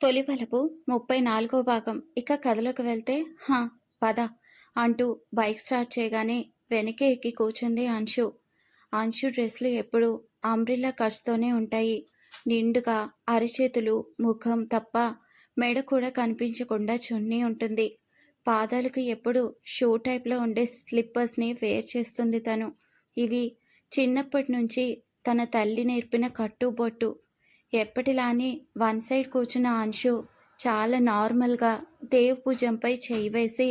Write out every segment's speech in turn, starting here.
తొలి వలపు ముప్పై నాలుగో భాగం. ఇక కథలోకి వెళ్తే హా పద అంటూ బైక్ స్టార్ట్ చేయగానే వెనకే ఎక్కి కూర్చుంది అంశు. అంశు డ్రెస్లు ఎప్పుడు అంబ్రిల్లా కట్స్తోనే ఉంటాయి. నిండుగా అరిచేతులు ముఖం తప్ప మెడ కూడా కనిపించకుండా చున్నీ ఉంటుంది. పాదాలకు ఎప్పుడు షూ టైప్లో ఉండే స్లిప్పర్స్ని వేర్ చేస్తుంది తను. ఇవి చిన్నప్పటి నుంచి తన తల్లి నేర్పిన కట్టుబొట్టు. ఎప్పటిలానే వన్ సైడ్ కూర్చున్న అంశు చాలా నార్మల్గా దేవ్ భుజంపై చేయి వేసి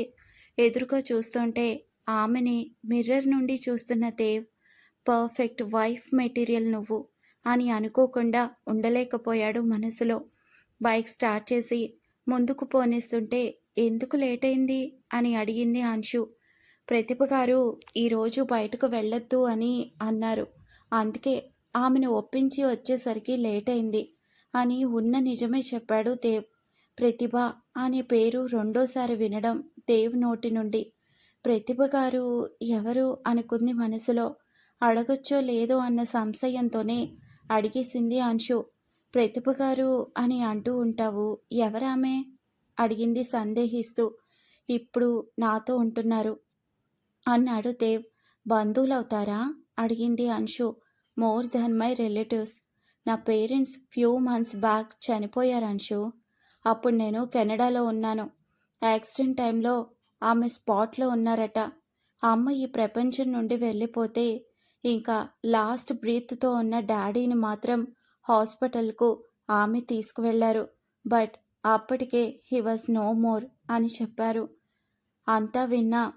ఎదురుగా చూస్తుంటే ఆమెని మిర్రర్ నుండి చూస్తున్న దేవ్ పర్ఫెక్ట్ వైఫ్ మెటీరియల్ నువ్వు అని అనుకోకుండా ఉండలేకపోయాడు మనసులో. బైక్ స్టార్ట్ చేసి ముందుకు పోనిస్తుంటే ఎందుకు లేట్ అయింది అని అడిగింది అంశు ప్రతిభ గారు ఈరోజు బయటకు వెళ్ళొద్దు అని అన్నారు. అందుకే ఆమెను ఒప్పించి వచ్చేసరికి లేట్ అయింది అని ఉన్న నిజమే చెప్పాడు దేవ్. ప్రతిభ అనే పేరు రెండోసారి వినడం దేవ్ నోటి నుండి. ప్రతిభ గారు ఎవరు అనుకుంది మనసులో. అడగొచ్చో లేదో అన్న సంశయంతోనే అడిగేసింది అంశు. ప్రతిభ గారు అని అంటూ ఉంటావు ఎవరామె? అడిగింది సందేహిస్తూ. ఇప్పుడు నాతో ఉంటున్నారు. అన్నాడు దేవ్. బంధువులవుతారా? అడిగింది Anshu. More then my relatives. నా పేరెంట్స్ ఫ్యూ మంత్స్ బ్యాక్ చనిపోయారు అంశు అప్పుడు నేను కెనడాలో ఉన్నాను. యాక్సిడెంట్ టైంలో ఆమె స్పాట్లో ఉన్నారట. అమ్మ ఈ ప్రపంచం నుండి వెళ్ళిపోతే ఇంకా లాస్ట్ బ్రీత్తో ఉన్న డాడీని మాత్రం హాస్పిటల్కు ఆమె తీసుకువెళ్ళారు బట్ అప్పటికే హీ వాజ్ నో మోర్ అని చెప్పారు. అంతా విన్నా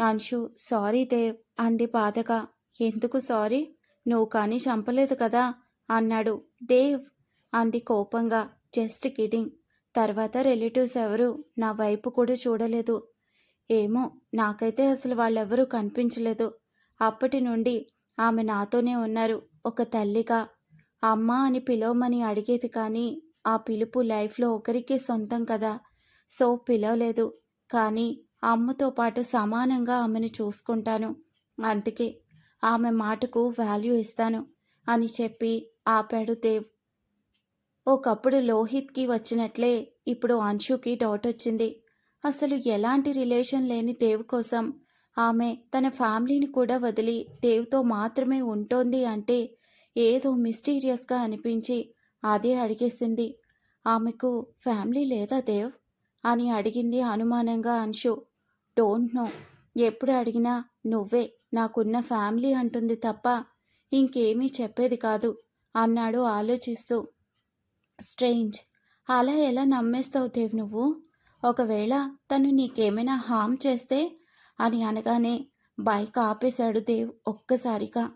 అంశు సారీ దేవ్ అంది బాధగా. ఎందుకు సారీ? నువ్వు కానీ చంపలేదు కదా? అన్నాడు దేవ్ అంది కోపంగా. జస్ట్ కిడింగ్ తర్వాత రిలేటివ్స్ ఎవరు నా వైపు కూడా చూడలేదు. ఏమో నాకైతే అసలు వాళ్ళెవరూ కనిపించలేదు. అప్పటి నుండి ఆమె నాతోనే ఉన్నారు ఒక తల్లిగా. అమ్మ అని పిలవమని అడిగేది కానీ ఆ పిలుపు లైఫ్లో ఒకరికే సొంతం కదా. సో పిలవలేదు. కానీ అమ్మతో పాటు సమానంగా ఆమెను చూసుకుంటాను. అందుకే ఆమె మాటకు వాల్యూ ఇస్తాను అని చెప్పి ఆపాడు దేవ్. ఒకప్పుడు లోహిత్కి వచ్చినట్లే ఇప్పుడు అంశుకి డౌట్ వచ్చింది. అసలు ఎలాంటి రిలేషన్ లేని దేవ్ కోసం ఆమె తన ఫ్యామిలీని కూడా వదిలి దేవ్తో మాత్రమే ఉంటోంది అంటే ఏదో మిస్టీరియస్గా అనిపించి అదే అడిగేసింది. ఆమెకు ఫ్యామిలీ లేదా దేవ్? అని అడిగింది అనుమానంగా అంశు. Don't know. ఎప్పుడు అడిగినా నువ్వే. నాకున్న ఫ్యామిలీ అంటుంది తప్ప ఇంకేమీ చెప్పేది కాదు అన్నాడు ఆలోచిస్తూ. స్ట్రేంజ్ అలా ఎలా నమ్మేస్తావు దేవ్ నువ్వు? ఒకవేళ తను నీకేమైనా హామ్ చేస్తే? అని అనగానే బైక్ ఆపేశాడు దేవ్ ఒక్కసారిగా.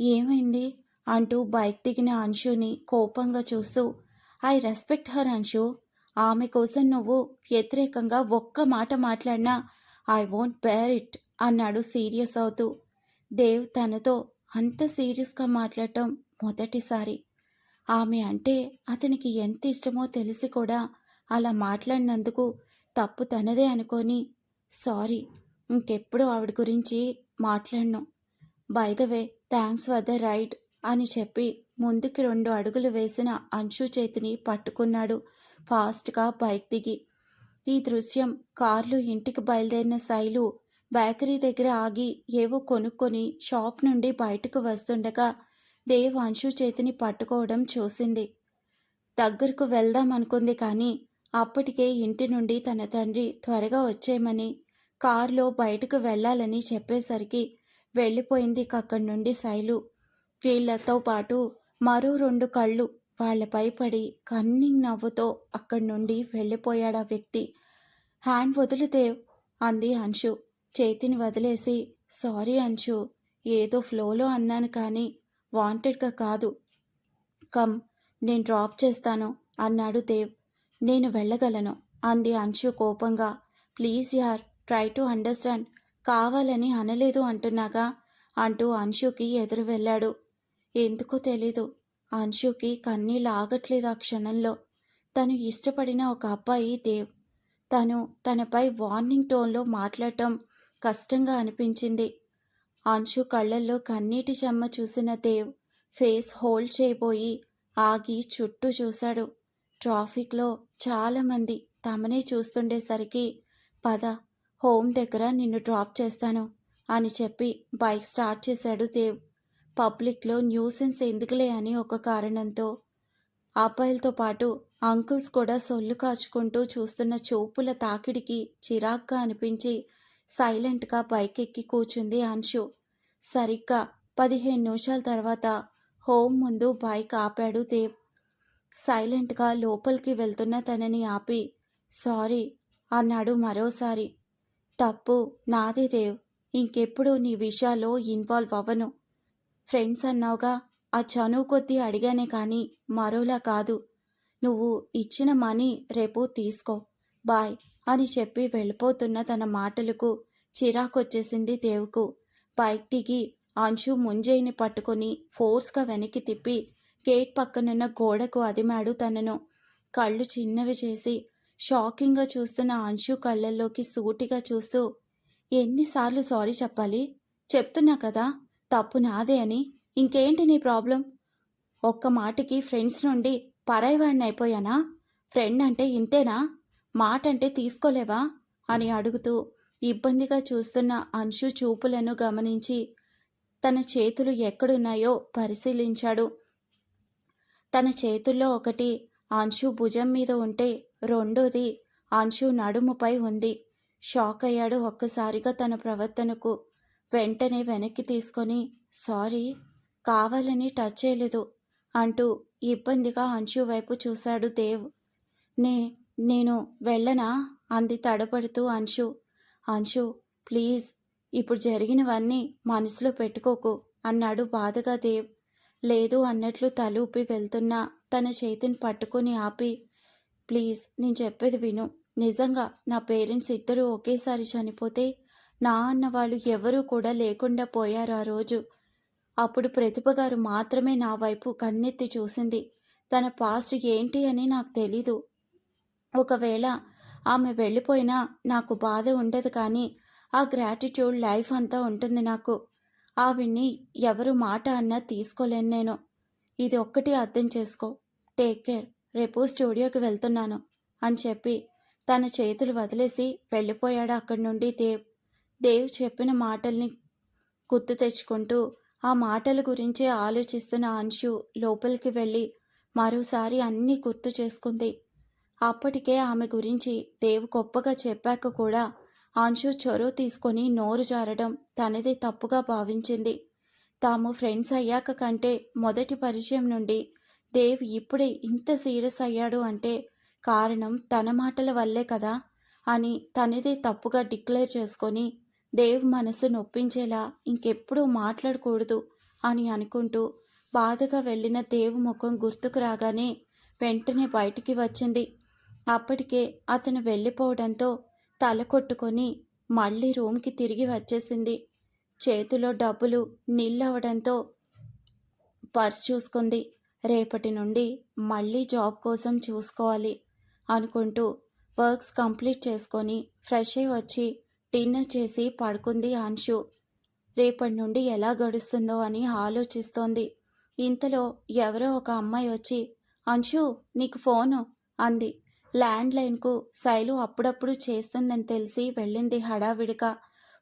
ఏమైంది? అంటూ బైక్ దిగిన అంశుని కోపంగా చూస్తూ. I respect her Anshu. ఆమె కోసం నువ్వు వ్యతిరేకంగా ఒక్క మాట మాట్లాడినా ఐ వోంట్ బేర్ ఇట్. అన్నాడు సీరియస్ అవుతూ. దేవ్ తనతో అంత సీరియస్గా మాట్లాడటం మొదటిసారి. ఆమె అంటే అతనికి ఎంత ఇష్టమో తెలిసి కూడా అలా మాట్లాడినందుకు తప్పు తనదే అనుకొని సారీ ఇంకెప్పుడు ఆవిడ గురించి మాట్లాడను. By the way thanks for the ride అని చెప్పి ముందుకి రెండు అడుగులు వేసిన అంశు చేతిని పట్టుకున్నాడు ఫాస్ట్గా బైక్ దిగి. ఈ దృశ్యం కార్లు ఇంటికి బయలుదేరిన శైలు బేకరీ దగ్గర ఆగి ఏవో కొనుక్కొని షాప్ నుండి బయటకు వస్తుండగా దేవ్ అంశు చేతిని పట్టుకోవడం చూసింది. దగ్గరకు వెళ్దాం అనుకుంది కానీ అప్పటికే ఇంటి నుండి తన తండ్రి త్వరగా వచ్చేయమని కారులో బయటకు వెళ్ళాలని చెప్పేసరికి వెళ్ళిపోయింది అక్కడి నుండి శైలు. వీళ్ళతో పాటు మరో రెండు కళ్ళు వాళ్ళపై పడి కన్నింగ్ నవ్వుతో అక్కడి నుండి వెళ్ళిపోయాడు ఆ వ్యక్తి. హ్యాండ్ వదిలితే అంది అంశు. చేతిని వదిలేసి సారీ అంశు ఏదో ఫ్లోలో అన్నాను కానీ వాంటెడ్గా కాదు. కమ్ నేను డ్రాప్ చేస్తాను అన్నాడు దేవ్. నేను వెళ్ళగలను అంది అంశు కోపంగా. ప్లీజ్ యార్ ట్రై టు అండర్స్టాండ్. కావాలని అనలేదు అంటున్నాగా అంటూ అంశుకి ఎదురు వెళ్ళాడు. ఎందుకో తెలీదు అంశుకి కన్నీళ్ళు ఆగట్లేదు ఆ క్షణంలో. తను ఇష్టపడిన ఒక అబ్బాయి దేవ్. తను తనపై వార్నింగ్ టోన్లో మాట్లాడటం కష్టంగా అనిపించింది. అంశు కళ్ళల్లో కన్నీటి చెమ్మ చూసిన దేవ్ ఫేస్ హోల్డ్ చేయబోయి ఆగి చుట్టూ చూశాడు. ట్రాఫిక్లో చాలామంది తమనే చూస్తుండేసరికి పద హోమ్ దగ్గర నిన్ను డ్రాప్ చేస్తాను అని చెప్పి బైక్ స్టార్ట్ చేశాడు దేవ్. పబ్లిక్లో న్యూసెన్స్ ఎందుకులే అని ఒక కారణంతో అబ్బాయిలతో పాటు అంకుల్స్ కూడా సొల్లు కాచుకుంటూ చూస్తున్న చూపుల తాకిడికి చిరాగ్గా అనిపించి సైలెంట్గా పైకెక్కి కూచుంది కూర్చుంది అంశు. సరిగ్గా పదిహేను నిమిషాల తర్వాత హోమ్ ముందు బైక్ ఆపాడు దేవ్. సైలెంట్గా లోపలికి వెళ్తున్న తనని ఆపి సారీ అన్నాడు మరోసారి. తప్పు నాదే దేవ్. ఇంకెప్పుడు నీ విషయాల్లో ఇన్వాల్వ్ అవ్వను. ఫ్రెండ్స్ అన్నావుగా ఆ చనువు కొద్దీ అడిగానే కానీ మరోలా కాదు. నువ్వు ఇచ్చిన మనీ రేపు తీసుకో. బాయ్. అని చెప్పి వెళ్ళిపోతున్న తన మాటలకు చిరాకొచ్చేసింది దేవుకు. బైక్ దిగి అంశు ముంజేయిని పట్టుకొని ఫోర్స్గా వెనక్కి తిప్పి గేట్ పక్కనున్న గోడకు అదిమాడు తనను. కళ్ళు చిన్నవి చేసి షాకింగ్గా చూస్తున్న అంశు కళ్ళల్లోకి సూటిగా చూస్తూ ఎన్నిసార్లు సారీ చెప్పాలి? చెప్తున్నా కదా తప్పు నాదే అని. ఇంకేంటి నీ ప్రాబ్లం? ఒక్క మాటకి ఫ్రెండ్స్ నుండి పరాయివాడిని అయిపోయానా? ఫ్రెండ్ అంటే ఇంతేనా? మాట అంటే తీసుకోలేవా? అని అడుగుతూ ఇబ్బందిగా చూస్తున్న అంశు చూపులను గమనించి తన చేతులు ఎక్కడున్నాయో పరిశీలించాడు. తన చేతుల్లో ఒకటి అంశు భుజం మీద ఉంటే రెండోది అంశు నడుముపై ఉంది. షాక్ అయ్యాడు ఒక్కసారిగా తన ప్రవర్తనకు. వెంటనే వెనక్కి తీసుకొని సారీ కావాలని టచ్ చేయలేదు అంటూ ఇబ్బందిగా అంశు వైపు చూశాడు దేవ్. నే నేను వెళ్ళనా? అంది తడపడుతూ అంశు. అంశు ప్లీజ్ ఇప్పుడు జరిగినవన్నీ మనసులో పెట్టుకోకు అన్నాడు బాధగా దేవ్. లేదు అన్నట్లు తలూపి వెళ్తున్నా తన చేతిని పట్టుకొని ఆపి. ప్లీజ్ నేను చెప్పేది విను. నిజంగా నా పేరెంట్స్ ఇద్దరూ ఒకేసారి చనిపోతే నా అన్న వాళ్ళు ఎవరూ కూడా లేకుండా పోయారు ఆ రోజు. అప్పుడు ప్రతిభ గారు మాత్రమే నా వైపు కన్నెత్తి చూసింది. తన పాస్ట్ ఏంటి అని నాకు తెలీదు. ఒకవేళ ఆమె వెళ్ళిపోయినా నాకు బాధ ఉండదు కానీ ఆ గ్రాటిట్యూడ్ లైఫ్ అంతా ఉంటుంది నాకు. ఆవిడ్ని ఎవరు మాట అన్నా తీసుకోలేను నేను. ఇది ఒక్కటి అర్థం చేసుకో. టేక్ కేర్ రేపు స్టూడియోకి వెళ్తున్నాను అని చెప్పి తన చేతులు వదిలేసి వెళ్ళిపోయాడు అక్కడి నుండి దేవ్. దేవ్ చెప్పిన మాటల్ని గుర్తు తెచ్చుకుంటూ ఆ మాటల గురించే ఆలోచిస్తున్న అంశు లోపలికి వెళ్ళి మరోసారి అన్నీ గుర్తు చేసుకుంది. అప్పటికే ఆమె గురించి దేవ్ గొప్పగా చెప్పాక కూడా అంశు చొరవ తీసుకొని నోరు జారడం తనది తప్పుగా భావించింది. తాము ఫ్రెండ్స్ అయ్యాక కంటే మొదటి పరిచయం నుండి దేవ్ ఇప్పుడే ఇంత సీరియస్ అయ్యాడు అంటే కారణం తన మాటల వల్లే కదా అని తనదే తప్పుగా డిక్లేర్ చేసుకొని దేవ్ మనసు నొప్పించేలా ఇంకెప్పుడూ మాట్లాడకూడదు అని అనుకుంటూ బాధగా వెళ్ళిన దేవ్ ముఖం గుర్తుకు రాగానే వెంటనే బయటికి వచ్చింది. అప్పటికే అతను వెళ్ళిపోవడంతో తల కొట్టుకొని మళ్ళీ రూమ్కి తిరిగి వచ్చేసింది. చేతిలో డబ్బులు నిల్లవడంతో పర్స్ చూసుకుంది. రేపటి నుండి మళ్ళీ జాబ్ కోసం చూసుకోవాలి అనుకుంటూ వర్క్స్ కంప్లీట్ చేసుకొని ఫ్రెష్ అయి వచ్చి డిన్నర్ చేసి పడుకుంది ఆన్షు రేపటి నుండి ఎలా గడుస్తుందో అని ఆలోచిస్తోంది. ఇంతలో ఎవరో ఒక అమ్మాయి వచ్చి అంశు నీకు ఫోను అంది. ల్యాండ్ లైన్కు శైలు అప్పుడప్పుడు చేస్తుందని తెలిసి వెళ్ళింది హడావిడిగా.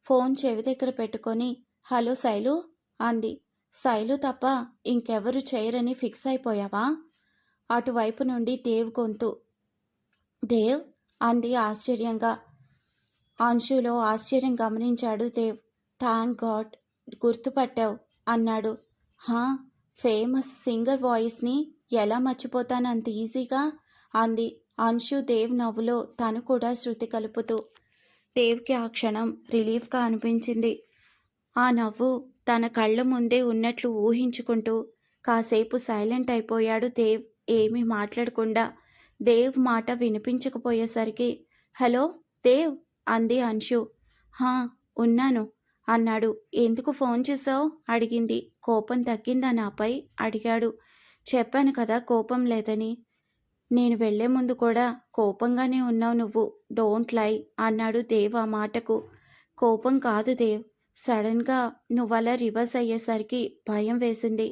ఫోన్ చెవి దగ్గర పెట్టుకొని హలో శైలు అంది. శైలు తప్ప ఇంకెవరు చేయరని ఫిక్స్ అయిపోయావా అటువైపు నుండి దేవ్ గొంతు. దేవ్ అంది ఆశ్చర్యంగా. అంశులో ఆశ్చర్యం గమనించాడు దేవ్. Thank God. గుర్తుపట్టావు అన్నాడు. హా? ఫేమస్ సింగర్ వాయిస్ని ఎలా మర్చిపోతాను అంత ఈజీగా అంది. అంశు దేవ్ నవ్వులో తను కూడా శృతి కలుపుతూ దేవ్కి ఆ క్షణం రిలీఫ్గా అనిపించింది. ఆ నవ్వు తన కళ్ళ ముందే ఉన్నట్లు ఊహించుకుంటూ కాసేపు సైలెంట్ అయిపోయాడు దేవ్. ఏమీ మాట్లాడకుండా దేవ్ మాట వినిపించకపోయేసరికి హలో దేవ్ అంది అంశు. హా ఉన్నాను అన్నాడు. ఎందుకు ఫోన్ చేసావు అడిగింది. కోపం తగ్గిందా నాపై? అడిగాడు. చెప్పాను కదా కోపం లేదని. నేను వెళ్ళే ముందు కూడా కోపంగానే ఉన్నావు నువ్వు. డోంట్ లై అన్నాడు దేవ్ ఆ మాటకు. కోపం కాదు దేవ్. సడన్గా నువ్వలా రివర్స్ అయ్యేసరికి భయం వేసింది.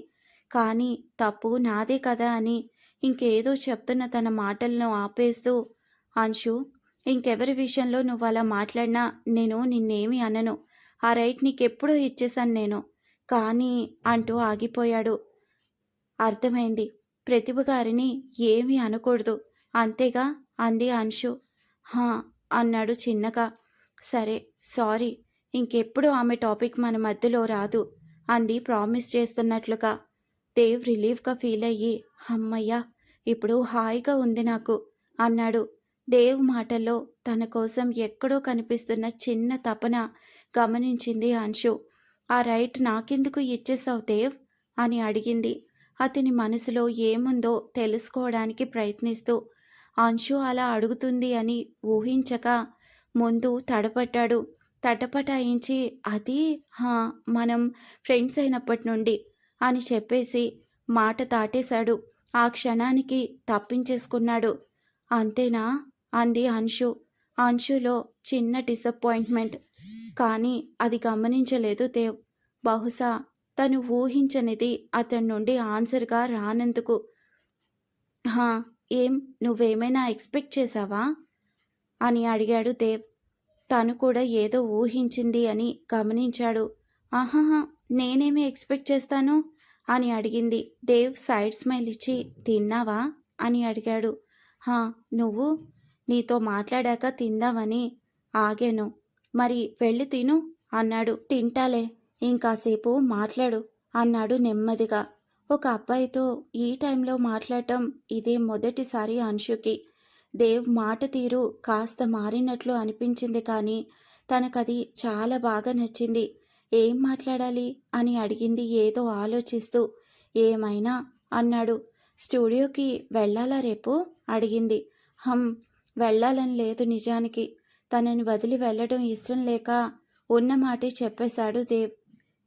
కానీ తప్పు నాదే కదా అని ఇంకేదో చెప్తున్న తన మాటలను ఆపేస్తూ అంశు ఇంకెవరి విషయంలో నువ్వు అలా మాట్లాడినా నేను నిన్నేమి అనను. ఆ రైట్ నీకెప్పుడో ఇచ్చేశాను నేను. కానీ అంటూ ఆగిపోయాడు. అర్థమైంది. ప్రతిభ గారిని ఏమీ అనకూడదు. అంతేగా? అంది అంశు. హా అన్నాడు చిన్నగా. సరే సారీ ఇంకెప్పుడు ఆమె టాపిక్ మన మధ్యలో రాదు అంది ప్రామిస్ చేస్తున్నట్లుగా. దేవ్ రిలీఫ్గా ఫీల్ అయ్యి అమ్మయ్యా ఇప్పుడు హాయిగా ఉంది నాకు అన్నాడు. దేవ్ మాటల్లో తన కోసం ఎక్కడో కనిపిస్తున్న చిన్న తపన గమనించింది అంశు. ఆ రైట్ నాకెందుకు ఇచ్చేసావు దేవ్? అని అడిగింది. అతని మనసులో ఏముందో తెలుసుకోవడానికి ప్రయత్నిస్తూ అంశు అలా అడుగుతుంది అని ఊహించక ముందు తడపట్టాడు తటపటాయించి అది? హా మనం ఫ్రెండ్స్ అయినప్పటి నుండి అని చెప్పేసి మాట దాటేశాడు. ఆ క్షణానికి తప్పించేసుకున్నాడు. అంతేనా? అంది అంశు. అంశులో చిన్న డిసప్పాయింట్మెంట్. కానీ అది గమనించలేదు దేవ్. బహుశా తను ఊహించనిది అతని నుండి ఆన్సర్గా రానందుకు. హా ఏం నువ్వేమైనా ఎక్స్పెక్ట్ చేశావా? అని అడిగాడు దేవ్. తను కూడా ఏదో ఊహించింది అని గమనించాడు. ఆహాహా నేనేమి ఎక్స్పెక్ట్ చేస్తాను? అని అడిగింది. దేవ్ సైడ్ స్మైల్ ఇచ్చి తిన్నావా? అని అడిగాడు. హా నువ్వు? నీతో మాట్లాడాక తిందామని ఆగాను. మరి వెళ్ళి తిను అన్నాడు. తింటాలే ఇంకాసేపు మాట్లాడు అన్నాడు నెమ్మదిగా. ఒక అబ్బాయితో ఈ టైంలో మాట్లాడటం ఇదే మొదటిసారి అంశుకి. దేవ్ మాట తీరు కాస్త మారినట్లు అనిపించింది కానీ తనకది చాలా బాగా నచ్చింది. ఏం మాట్లాడాలి అని అడిగింది ఏదో ఆలోచిస్తూ. ఏమైనా? అన్నాడు. స్టూడియోకి వెళ్ళాలా రేపు? అడిగింది. హం వెళ్ళాలని లేదు నిజానికి. తనని వదిలి వెళ్ళడం ఇష్టం లేక ఉన్న మాటే చెప్పేశాడు దేవ్.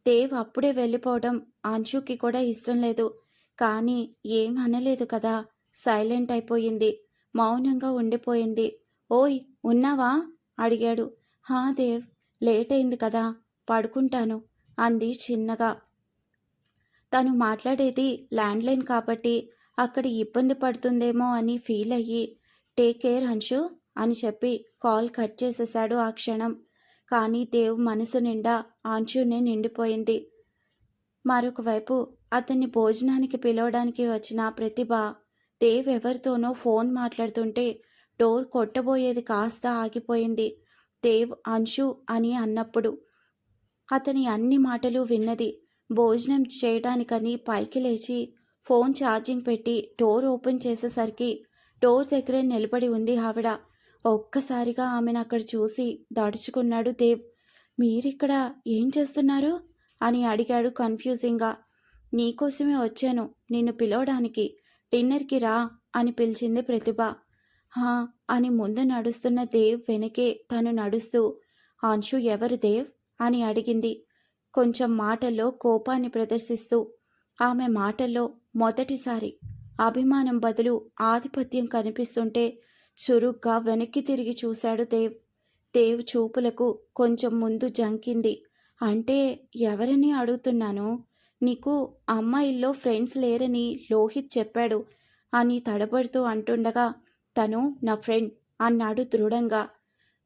దేవ్ అప్పుడే వెళ్ళిపోవడం అంశుకి కూడా ఇష్టం లేదు. కానీ ఏం అనలేదు కదా. సైలెంట్ అయిపోయింది. మౌనంగా ఉండిపోయింది. ఓయ్ ఉన్నావా? అడిగాడు. హా దేవ్ లేట్ అయింది కదా. పడుకుంటాను అంది చిన్నగా. తను మాట్లాడేది ల్యాండ్లైన్ కాబట్టి అక్కడ ఇబ్బంది పడుతుందేమో అని ఫీల్ అయ్యి టేక్ కేర్ హన్షు అని చెప్పి కాల్ కట్ చేసేశాడు ఆ క్షణం. కానీ దేవ్ మనసు నిండా ఆంచూనే నిండిపోయింది. మరొక వైపు అతన్ని భోజనానికి పిలవడానికి వచ్చిన ప్రతిభ దేవ్ ఎవరితోనో ఫోన్ మాట్లాడుతుంటే డోర్ కొట్టబోయేది కాస్త ఆగిపోయింది. దేవ్ అంశు అని అన్నప్పుడు అతని అన్ని మాటలు విన్నది. భోజనం చేయడానికని పైకి లేచి ఫోన్ ఛార్జింగ్ పెట్టి డోర్ ఓపెన్ చేసేసరికి డోర్ దగ్గరే నిలబడి ఉంది ఆవిడ. ఒక్కసారిగా ఆమెను అక్కడ చూసి దడుచుకున్నాడు దేవ్. మీరిక్కడ ఏం చేస్తున్నారు? అని అడిగాడు కన్ఫ్యూజింగ్గా. నీకోసమే వచ్చాను నిన్ను పిలవడానికి. డిన్నర్కి రా అని పిలిచింది ప్రతిభ. హా అని ముందు నడుస్తున్న దేవ్ వెనకే తను నడుస్తూ అంశు ఎవరు దేవ్? అని అడిగింది. కొంచెం మాటల్లో కోపాన్ని ప్రదర్శిస్తూ ఆమె మాటల్లో మొదటిసారి అభిమానం బదులు ఆధిపత్యం కనిపిస్తుంటే చురుగ్గా వెనక్కి తిరిగి చూశాడు దేవ్. దేవ్ చూపులకు కొంచెం ముందు జంకింది. అంటే ఎవరని అడుగుతున్నాను? నీకు అమ్మాయిల్లో ఫ్రెండ్స్ లేరని లోహిత్ చెప్పాడు అని తడబడుతూ అంటుండగా తను నా ఫ్రెండ్ అన్నాడు దృఢంగా.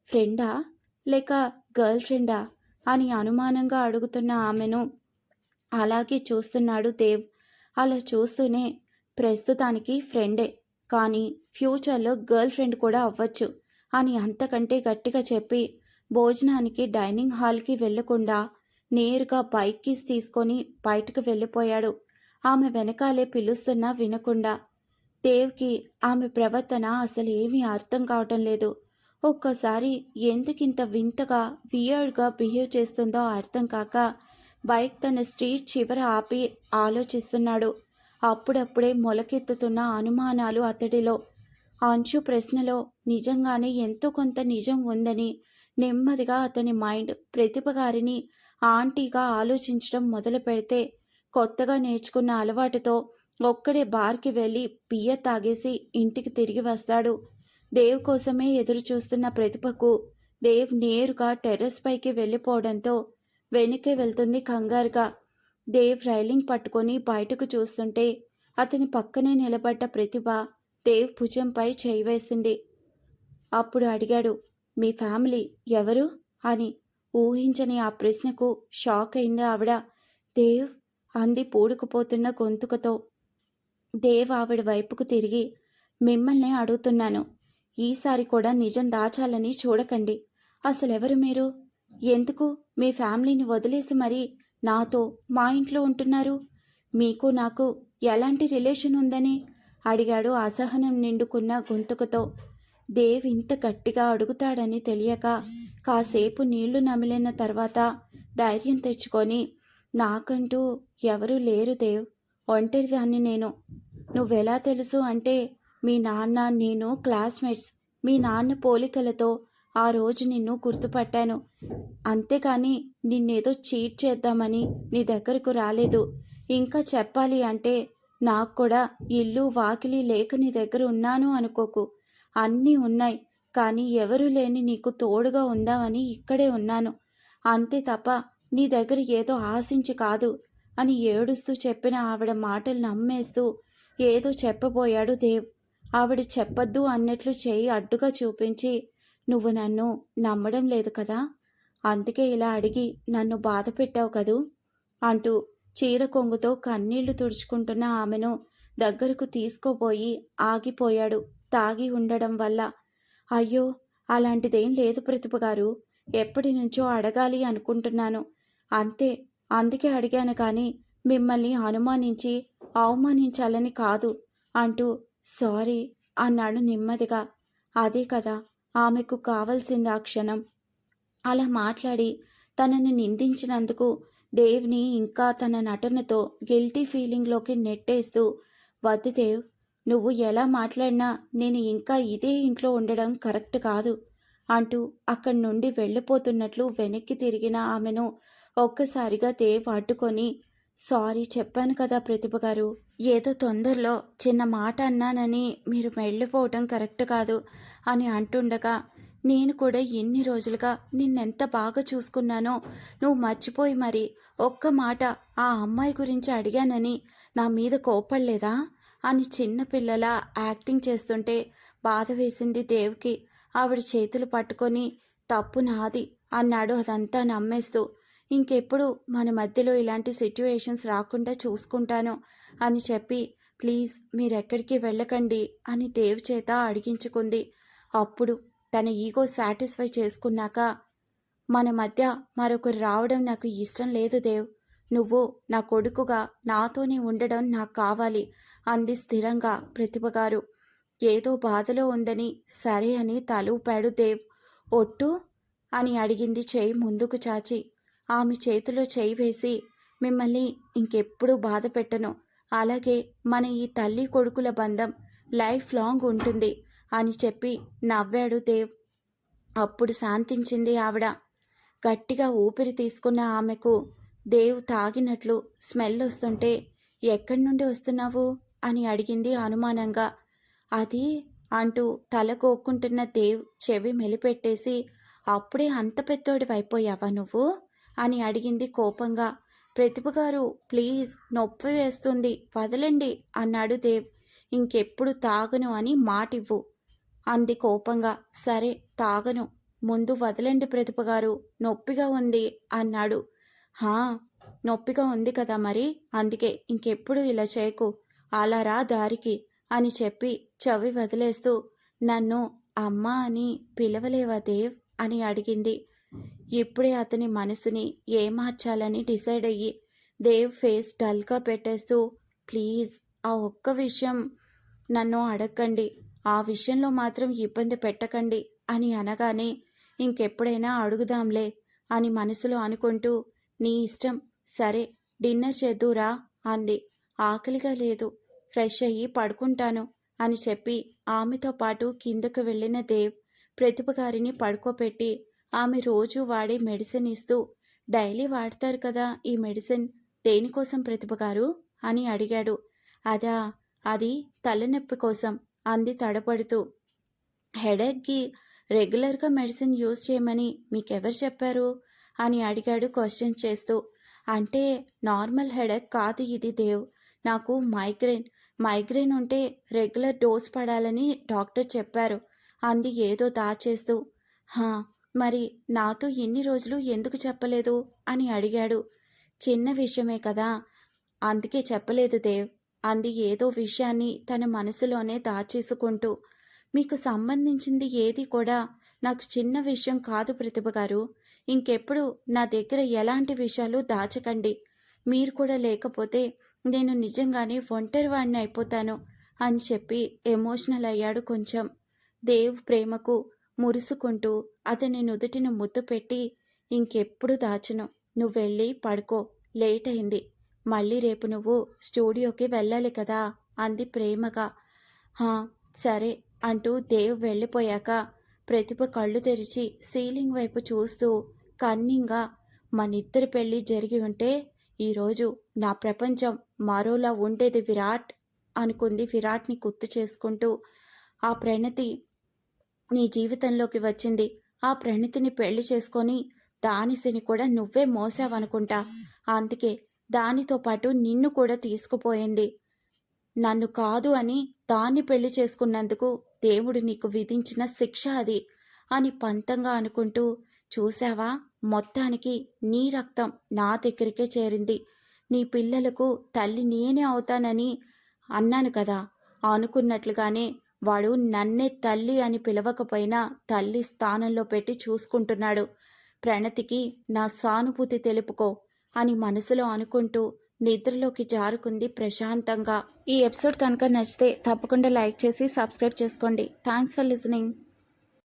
ఫ్రెండా? లేక గర్ల్ ఫ్రెండా? అని అనుమానంగా అడుగుతున్న ఆమెను అలాగే చూస్తున్నాడు దేవ్. అలా చూస్తూనే ప్రస్తుతానికి ఫ్రెండే. కానీ ఫ్యూచర్లో గర్ల్ ఫ్రెండ్ కూడా అవ్వచ్చు. అని అంతకంటే గట్టిగా చెప్పి భోజనానికి డైనింగ్ హాల్కి వెళ్ళకుండా నేరుగా బైక్కి తీసుకొని బయటకు వెళ్ళిపోయాడు. ఆమె వెనకాలే పిలుస్తున్నా వినకుండా. దేవ్కి ఆమె ప్రవర్తన అసలు ఏమీ అర్థం కావటం లేదు. ఒక్కోసారి ఎందుకింత వింతగా వియర్డ్గా బిహేవ్ చేస్తుందో అర్థం కాక బైక్ తన స్ట్రీట్ చివర ఆపి ఆలోచిస్తున్నాడు. అప్పుడప్పుడే మొలకెత్తుతున్న అనుమానాలు అతడిలో. అంచు ప్రశ్నలో నిజంగానే ఎంతో కొంత నిజం ఉందని నెమ్మదిగా అతని మైండ్ ప్రతిభ గారిని ఆంటీగా ఆలోచించడం మొదలు పెడితే కొత్తగా నేర్చుకున్న అలవాటుతో ఒక్కడే బార్కి వెళ్ళి బియ్య తాగేసి ఇంటికి తిరిగి వస్తాడు. దేవ్ కోసమే ఎదురు చూస్తున్న ప్రతిభకు దేవ్ నేరుగా టెర్రస్ పైకి వెళ్ళిపోవడంతో వెనుకే వెళ్తుంది కంగారుగా. దేవ్ రైలింగ్ పట్టుకొని బయటకు చూస్తుంటే అతని పక్కనే నిలబడ్డ ప్రతిభ దేవ్ భుజంపై చేయి వేసింది. అప్పుడు అడిగాడు మీ ఫ్యామిలీ ఎవరు? అని. ఊహించని ఆ ప్రశ్నకు షాక్ అయింది ఆవిడ. దేవ్ అంది పూడుకుపోతున్న గొంతుకతో. దేవ్ ఆవిడ వైపుకు తిరిగి మిమ్మల్ని అడుగుతున్నాను. ఈసారి కూడా నిజం దాచాలని చూడకండి. అసలెవరు మీరు? ఎందుకు? మీ ఫ్యామిలీని వదిలేసి మరి నాతో మా ఇంట్లో ఉంటున్నారు? మీకు నాకు ఎలాంటి రిలేషన్ ఉందని? అడిగాడు అసహనం నిండుకున్న గొంతుకతో. దేవ్ ఇంత గట్టిగా అడుగుతాడని తెలియక కాసేపు నీళ్ళు నమిలిన తర్వాత ధైర్యం తెచ్చుకొని నాకంటూ ఎవరూ లేరు దేవ్. ఒంటరిదాన్ని నేను. నువ్వెలా తెలుసు అంటే మీ నాన్న నేను క్లాస్మేట్స్. మీ నాన్న పోలికలతో ఆ రోజు నిన్ను గుర్తుపట్టాను. అంతేకాని నిన్నేదో చీట్ చేద్దామని నీ దగ్గరకు రాలేదు. ఇంకా చెప్పాలి అంటే నాకు కూడా ఇల్లు వాకిలి లేక నీ దగ్గర ఉన్నాను అనుకోకు. అన్నీ ఉన్నాయి. కానీ ఎవరు లేని నీకు తోడుగా ఉందామని ఇక్కడే ఉన్నాను. అంతే తప్ప నీ దగ్గర ఏదో ఆశించి కాదు అని ఏడుస్తూ చెప్పిన ఆవిడ మాటలు నమ్మేస్తూ ఏదో చెప్పబోయాడు దేవ్. ఆవిడ చెప్పొద్దు అన్నట్లు చేయి అడ్డుగా చూపించి నువ్వు నన్ను నమ్మడం లేదు కదా? అందుకే ఇలా అడిగి నన్ను బాధ పెట్టావు కదూ? అంటూ చీర కొంగుతో కన్నీళ్ళు తుడుచుకుంటున్న ఆమెను దగ్గరకు తీసుకోపోయి ఆగిపోయాడు. తాగి ఉండడం వల్ల అయ్యో అలాంటిదేం లేదు ప్రతిభ గారు. ఎప్పటి నుంచో అడగాలి అనుకుంటున్నాను. అంతే అందుకే అడిగాను కానీ మిమ్మల్ని అనుమానించి అవమానించాలని కాదు అంటూ సారీ అన్నాడు నెమ్మదిగా. అదే కదా ఆమెకు కావలసింది ఆ క్షణం. అలా మాట్లాడి తనను నిందించినందుకు దేవ్ని ఇంకా తన నటనతో గిల్టీ ఫీలింగ్లోకి నెట్టేస్తూ వద్దుదేవ్ నువ్వు ఎలా మాట్లాడినా నేను ఇంకా ఇదే ఇంట్లో ఉండడం కరెక్ట్ కాదు అంటూ అక్కడి నుండి వెళ్ళిపోతున్నట్లు వెనక్కి తిరిగిన ఆమెను ఒక్కసారిగా దేవ్ అడ్డుకొని సారీ చెప్పాను కదా ప్రతిభ గారు ఏదో తొందరలో చిన్న మాట అన్నానని మీరు వెళ్ళిపోవటం కరెక్ట్ కాదు. అని అంటుండగా నేను కూడా ఎన్ని రోజులుగా నిన్నెంత బాగా చూసుకున్నానో నువ్వు మర్చిపోయి మరి ఒక్క మాట ఆ అమ్మాయి గురించి అడిగానని నా మీద కోపడలేదా అని చిన్నపిల్లల యాక్టింగ్ చేస్తుంటే బాధ వేసింది దేవ్కి. ఆవిడ చేతులు పట్టుకొని తప్పు నాది అన్నాడు. అదంతా నమ్మేస్తూ ఇంకెప్పుడు మన మధ్యలో ఇలాంటి సిట్యుయేషన్స్ రాకుండా చూసుకుంటాను అని చెప్పి ప్లీజ్ మీరెక్కడికి వెళ్ళకండి అని దేవ్ చేత అడిగించుకుంది. అప్పుడు తన ఈగో సాటిస్ఫై చేసుకున్నాక మన మధ్య మరొకరు రావడం నాకు ఇష్టం లేదు దేవ్. నువ్వు నా కొడుకుగా నాతోనే ఉండడం నాకు కావాలి అంది స్థిరంగా ప్రతిభ గారు. ఏదో బాధలో ఉందని సరే అని తలూపాడు దేవ్. ఒట్టు? అని అడిగింది చేయి ముందుకు చాచి. ఆమె చేతిలో చేయి వేసి మిమ్మల్ని ఇంకెప్పుడు బాధ పెట్టను అలాగే మన ఈ తల్లి కొడుకుల బంధం లైఫ్ లాంగ్ ఉంటుంది. అని చెప్పి నవ్వాడు దేవ్. అప్పుడు శాంతించింది ఆవిడ. గట్టిగా ఊపిరి తీసుకున్న ఆమెకు దేవ్ తాగినట్లు స్మెల్ వస్తుంటే ఎక్కడి నుండి వస్తున్నావు? అని అడిగింది అనుమానంగా. అది అంటూ తల కోక్కుంటున్న దేవ్ చెవి మెలిపెట్టేసి అప్పుడే అంత పెద్దోడివైపోయావా నువ్వు? అని అడిగింది కోపంగా. ప్రతిభ గారు ప్లీజ్ నొప్పి వేస్తుంది వదలండి అన్నాడు దేవ్. ఇంకెప్పుడు తాగను అని మాటివ్వు. అంది కోపంగా. సరే తాగను. ముందు వదలండి ప్రతిపగారు నొప్పిగా ఉంది అన్నాడు. హా నొప్పిగా ఉంది కదా మరి? అందుకే ఇంకెప్పుడు ఇలా చేయకు. అలా రా దారికి అని చెప్పి చవి వదిలేస్తూ నన్ను అమ్మ అని పిలవలేవా దేవ్? అని అడిగింది. ఇప్పుడే అతని మనసుని ఏమార్చాలని డిసైడ్ అయ్యి దేవ్ ఫేస్ డల్గా పెట్టేస్తూ ప్లీజ్ ఆ ఒక్క విషయం నన్ను అడగండి ఆ విషయంలో మాత్రం ఇబ్బంది పెట్టకండి అని అనగానే ఇంకెప్పుడైనా అడుగుదాంలే అని మనసులో అనుకుంటూ నీ ఇష్టం సరే డిన్నర్ చేద్దురా అంది. ఆకలిగా లేదు ఫ్రెష్ అయ్యి పడుకుంటాను అని చెప్పి ఆమెతో పాటు కిందకు వెళ్ళిన దేవ్ ప్రతిభ గారిని పడుకోపెట్టి ఆమె రోజు వాడే మెడిసిన్ ఇస్తూ డైలీ వాడతారు కదా ఈ మెడిసిన్ దేనికోసం ప్రతిభ గారు? అని అడిగాడు. అదా అది తలనొప్పి కోసం. అంది తడపడుతూ. హెడేక్కి రెగ్యులర్గా మెడిసిన్ యూజ్ చేయమని మీకెవరు చెప్పారు? అని అడిగాడు క్వశ్చన్ చేస్తూ. అంటే నార్మల్ హెడేక్ కాదు ఇది దేవ్ నాకు మైగ్రేన్ మైగ్రేన్ ఉంటే రెగ్యులర్ డోస్ పడాలని డాక్టర్ చెప్పారు అంది ఏదో దాచేస్తూ. హా మరి నాతో ఇన్ని రోజులు ఎందుకు చెప్పలేదు? అని అడిగాడు. చిన్న విషయమే కదా అందుకే చెప్పలేదు దేవ్. అంది ఏదో విషయాన్ని తన మనసులోనే దాచేసుకుంటూ. మీకు సంబంధించింది ఏది కూడా నాకు చిన్న విషయం కాదు ప్రతిభ గారు. ఇంకెప్పుడు నా దగ్గర ఎలాంటి విషయాలు దాచకండి. మీరు కూడా లేకపోతే నేను నిజంగానే ఒంటరి వాడిని అయిపోతాను అని చెప్పి ఎమోషనల్ అయ్యాడు కొంచెం. దేవ్ ప్రేమకు మురుసుకుంటూ అతని నుదుటిని ముద్దు పెట్టి ఇంకెప్పుడు దాచను. నువ్వు వెళ్ళి పడుకో. లేట్ అయింది. మళ్ళీ రేపు నువ్వు స్టూడియోకి వెళ్ళాలి కదా అంది ప్రేమగా. హా సరే అంటూ దేవ్ వెళ్ళిపోయాక ప్రతిభ కళ్ళు తెరిచి సీలింగ్ వైపు చూస్తూ కన్నింగా మనిద్దరి పెళ్ళి జరిగి ఉంటే ఈరోజు నా ప్రపంచం మరోలా ఉండేది విరాట్ అనుకుంది విరాట్ని గుర్తు చేసుకుంటూ. ఆ ప్రణతి నీ జీవితంలోకి వచ్చింది. ఆ ప్రణతిని పెళ్ళి చేసుకొని దానిసిని కూడా నువ్వే మోసావనుకుంటా. అందుకే దానితో పాటు నిన్ను కూడా తీసుకుపోయింది నన్ను కాదు అని దాన్ని పెళ్ళి చేసుకున్నందుకు దేవుడు నీకు విధించిన శిక్ష అది అని పంతంగా అనుకుంటూ చూశావా? మొత్తానికి నీ రక్తం నా దగ్గరికే చేరింది. నీ పిల్లలకు తల్లి నేనే అవుతానని అన్నాను కదా. అనుకున్నట్లుగానే వాడు నన్నే తల్లి అని పిలవకపోయినా తల్లి స్థానంలో పెట్టి చూసుకుంటున్నాడు. ప్రణతికి నా సానుభూతి తెలుపుకో. అని మనసులో అనుకుంటూ నిద్రలోకి జారుకుంది ప్రశాంతంగా. ఈ ఎపిసోడ్ కనుక నచ్చితే తప్పకుండా లైక్ చేసి సబ్స్క్రైబ్ చేసుకోండి. Thanks for listening